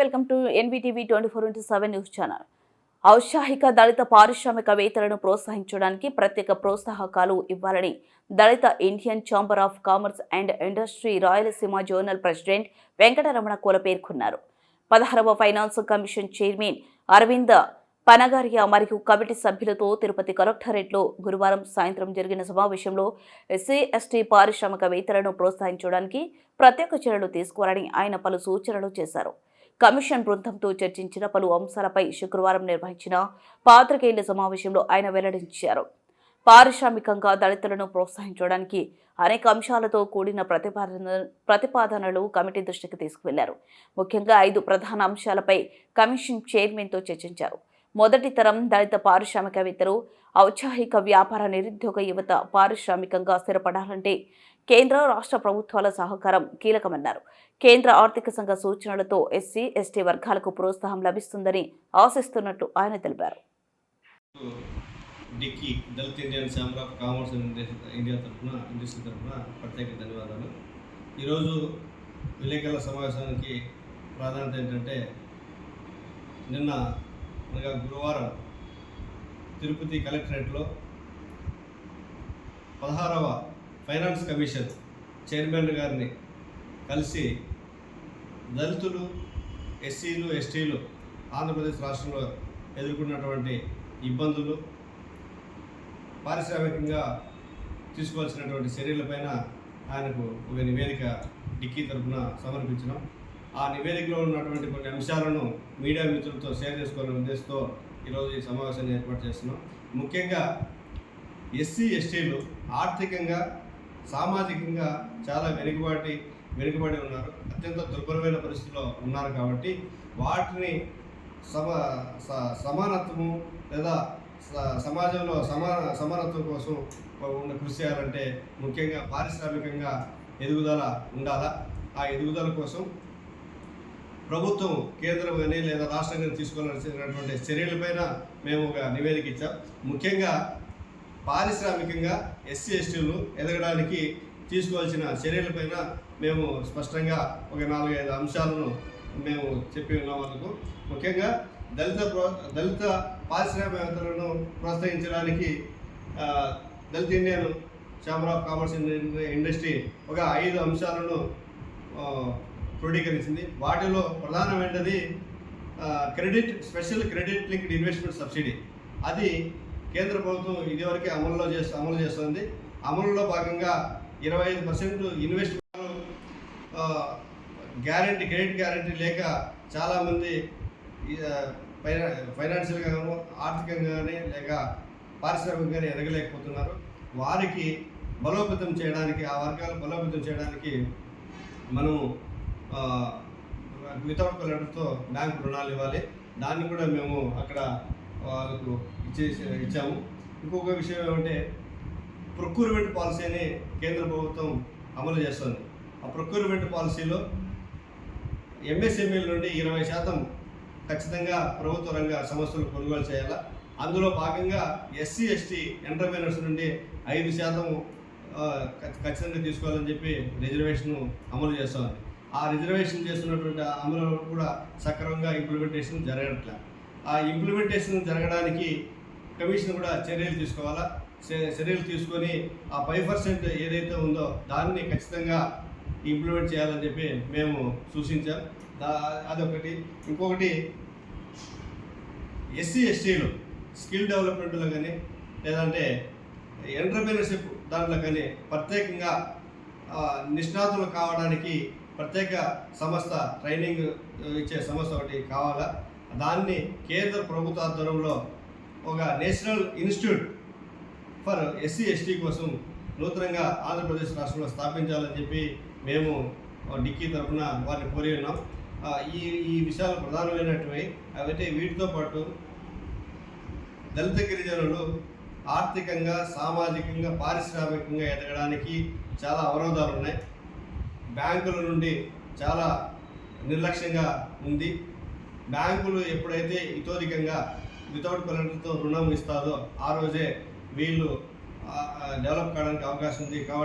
Welcome to NVTV twenty four into seven news channel. ఔత్సాహిక దళిత పారిశ్రామికవేత్తలను ప్రోత్సహించడానికి ప్రత్యేక ప్రోత్సాహకాలు ఇవ్వాలని దళిత Indian chamber of commerce and industry Rayalaseema zonal president Venkataramana Kola పేర్కొన్నారు. పదహారవ finance commission chairman Aravinda Panagariya మరియు కమిటీ సభ్యులతో తిరుపతి కలెక్టరేట్లో గురువారం సాయంత్రం జరిగిన సమావేశంలో ఎస్సీ ఎస్టీ పారిశ్రామికవేత్తలను ప్రోత్సహించడానికి ప్రత్యేక చర్యలు తీసుకోవాలని ఆయన పలు సూచనలు చేశారు. కమిషన్ బృందంతో చర్చించిన పలు అంశాలపై శుక్రవారం నిర్వహించిన పాత్రికేయుల సమావేశంలో ఆయన వెల్లడించారు. పారిశ్రామికంగా దళితులను ప్రోత్సహించడానికి అనేక అంశాలతో కూడిన ప్రతిపాదన ప్రతిపాదనలు కమిటీ దృష్టికి తీసుకువెళ్ళారు. ముఖ్యంగా ఐదు ప్రధాన అంశాలపై కమిషన్ చైర్మన్తో చర్చించారు. మొదటి తరం దళిత పారిశ్రామికవేత్తలు ఔత్సాహిక వ్యాపార నిరుద్యోగ యువత పారిశ్రామికంగా స్థిరపడాలంటే కేంద్ర రాష్ట్ర ప్రభుత్వాల సహకారం కీలకమన్నారు. కేంద్ర ఆర్థిక సంఘ సూచనలతో ఎస్సీ ఎస్టీ వర్గాలకు ప్రోత్సాహం లభిస్తుందని ఆశిస్తున్నట్టు ఆయన తెలిపారు. DICCI Dalit Indian chamber of commerce and India తరఫున ఇండస్ట్రీ తరఫున ప్రత్యేక ధన్యవాదాలు. ఈరోజు విలేకరుల సమావేశానికి ప్రాధాన్యత ఏంటంటే నిన్న అనగా గురువారం తిరుపతి కలెక్టరేట్లో పదహారవ ఫైనాన్స్ కమిషన్ చైర్మన్ గారిని కలిసి దళితులు ఎస్సీలు ఎస్టీలు ఆంధ్రప్రదేశ్ రాష్ట్రంలో ఎదుర్కొన్నటువంటి ఇబ్బందులు పారిశ్రామికంగా తీసుకోవాల్సినటువంటి చర్యలపైన ఆయనకు ఒక నివేదిక డిక్కీ తరఫున సమర్పించడం ఆ నివేదికలో ఉన్నటువంటి కొన్ని అంశాలను మీడియా మిత్రులతో షేర్ చేసుకోవాలనే ఉద్దేశంతో ఈరోజు ఈ సమావేశాన్ని ఏర్పాటు చేస్తున్నాం. ముఖ్యంగా ఎస్సీ ఎస్టీలు ఆర్థికంగా సామాజికంగా చాలా వెనుకబాటి వెనుకబడి ఉన్నారు. అత్యంత దుర్బలమైన పరిస్థితిలో ఉన్నారు కాబట్టి వాటిని సమ స- సమానత్వము లేదా స- సమాజంలో సమాన సమానత్వం కోసం ఉన్న కృషి చేయాలంటే ముఖ్యంగా పారిశ్రామికంగా ఎదుగుదల ఉండాలా? ఆ ఎదుగుదల కోసం ప్రభుత్వం కేంద్రం కానీ లేదా రాష్ట్రం కానీ తీసుకోవాల్సినటువంటి చర్యలపైన మేము ఒక నివేదిక ఇచ్చాం. ముఖ్యంగా పారిశ్రామికంగా ఎస్సీ ఎస్టీలు ఎదగడానికి తీసుకోవాల్సిన చర్యలపైన మేము స్పష్టంగా ఒక నాలుగైదు అంశాలను మేము చెప్పి ఉన్నాం వాళ్ళకు ముఖ్యంగా దళిత ప్రో దళిత పారిశ్రామికవేత్తలను ప్రోత్సహించడానికి దళిత్ దళిత Indian chamber of commerce industry ఒక ఐదు అంశాలను క్రోడీకరించింది. వాటిలో ప్రధానమైనది credit special credit linked investment subsidy. అది కేంద్ర ప్రభుత్వం ఇదివరకే అమలులో చేస్తూ అమలు చేస్తుంది. అమలులో భాగంగా ఇరవై ఐదు percent invest guarantee credit guarantee లేక చాలామంది ఫైనా ఫైనాన్షియల్గా గాను ఆర్థికంగా కానీ లేక పారిశ్రామికంగానే ఎదగలేకపోతున్నారు. వారికి బలోపేతం చేయడానికి ఆ వర్గాలు బలోపేతం చేయడానికి మనము వితౌట్ కలెక్టర్తో బ్యాంక్ రుణాలు ఇవ్వాలి. దాన్ని కూడా మేము అక్కడ వాళ్ళకు ఇచ్చేసి ఇచ్చాము. ఇంకొక విషయం ఏమంటే ప్రొక్యూర్మెంట్ పాలసీని కేంద్ర ప్రభుత్వం అమలు చేస్తుంది. ఆ ప్రొక్యూర్మెంట్ పాలసీలో ఎంఎస్ఎంఈల నుండి ఇరవై శాతం ఖచ్చితంగా ప్రభుత్వ రంగ సంస్థలు కొనుగోలు చేయాలా? అందులో భాగంగా ఎస్సీ ఎస్టీ ఎంటర్ప్రైనర్స్ నుండి ఐదు శాతం ఖచ్చితంగా తీసుకోవాలని చెప్పి రిజర్వేషన్ అమలు చేస్తుంది. ఆ రిజర్వేషన్ చేస్తున్నటువంటి అమలు కూడా సక్రమంగా ఇంప్లిమెంటేషన్ జరగట్లే. ఆ ఇంప్లిమెంటేషన్ జరగడానికి కమిషన్ కూడా చర్యలు తీసుకోవాలా? చర్యలు తీసుకొని ఆ ఫైవ్ పర్సెంట్ ఏదైతే ఉందో దాన్ని ఖచ్చితంగా ఇంప్లిమెంట్ చేయాలని చెప్పి మేము సూచించాం. దా అదొకటి. ఇంకొకటి ఎస్సీ ఎస్టీలు స్కిల్ డెవలప్మెంట్లో కానీ లేదంటే ఎంటర్ప్రీనర్షిప్ దాంట్లో కానీ ప్రత్యేకంగా నిష్ణాతులు కావడానికి ప్రత్యేక సంస్థ ట్రైనింగ్ ఇచ్చే సంస్థ ఒకటి కావాలా? దాన్ని కేంద్ర ప్రభుత్వ ఆధ్వర్యంలో ఒక national institute for SC ST కోసం నూతనంగా ఆంధ్రప్రదేశ్ రాష్ట్రంలో స్థాపించాలని చెప్పి మేము డిక్కీ తరఫున వారిని కోరి ఉన్నాం. ఈ ఈ విషయాలు ప్రధానమైనటువంటి అయితే వీటితో పాటు దళిత గిరిజనులు ఆర్థికంగా సామాజికంగా పారిశ్రామికంగా ఎదగడానికి చాలా అవరోధాలు ఉన్నాయి. బ్యాంకుల నుండి చాలా నిర్లక్ష్యంగా ఉంది. బ్యాంకులు ఎప్పుడైతే ఇతోధికంగా వితౌట్ కలెక్టర్తో రుణం ఇస్తారో ఆ రోజే వీళ్ళు డెవలప్ కావడానికి అవకాశం ఉంది. కాబట్టి